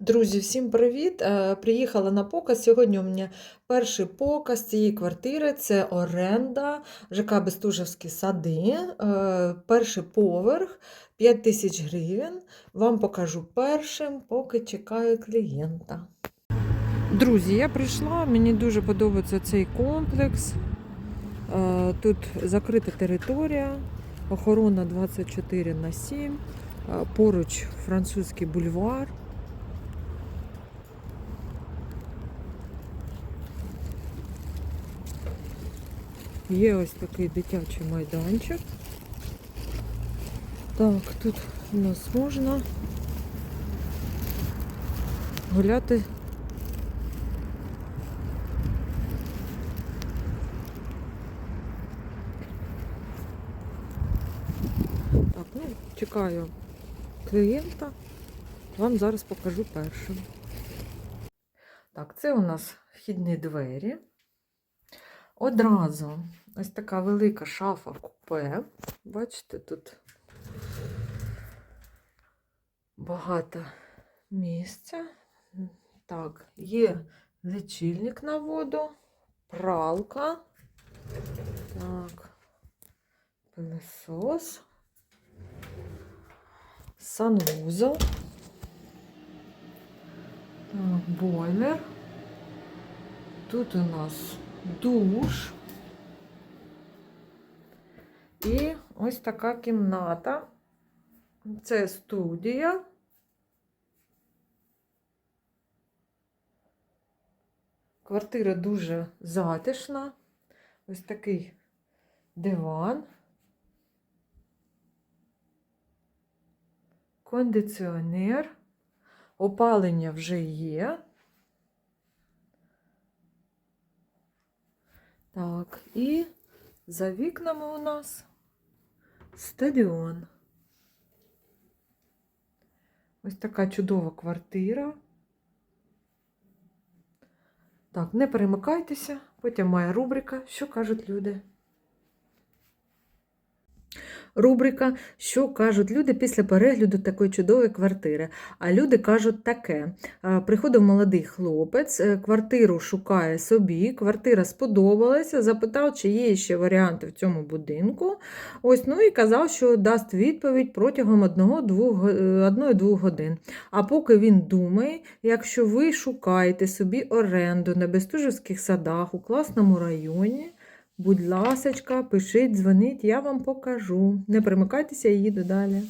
Друзі, всім привіт! Е, Приїхала на показ. Сьогодні у мене перший показ цієї квартири це оренда ЖК Бестужевські сади. Е, Перший поверх 5 тисяч гривень. Вам покажу першим, поки чекаю клієнта. Друзі, я прийшла, мені дуже подобається цей комплекс. Е, Тут закрита територія, охорона 24 на 7, е, поруч французький бульвар. Є ось такий дитячий майданчик. Так, тут у нас можна гуляти. Так, ну, чекаю клієнта. Вам зараз покажу першим. Так, це у нас вхідні двері. Одразу ось така велика шафа купе. Бачите, тут багато місця. Так, є лічильник на воду, пралка. Так, пилосос, санвузол. Так, бойлер. Тут у нас душ. І ось така кімната. Це студія. Квартира дуже затишна. Ось такий диван. Кондиціонер. Опалення вже є. Так, і за вікнами у нас стадіон. Ось така чудова квартира. Так, не перемикайтеся, потім має рубрика Що кажуть люди. Рубрика Що кажуть люди після перегляду такої чудової квартири. А люди кажуть таке: Е, приходив молодий хлопець, е, квартиру шукає собі, квартира сподобалася, запитав, чи є ще варіанти в цьому будинку. Ось, ну і казав, що дасть відповідь протягом одного-двох е, одної-двох годин. А поки він думає, якщо ви шукаєте собі оренду на Бестужівських садах у класному районі. Будь ласочка, пишіть, дзвоніть, я вам покажу. Не примикайтеся і їду далі.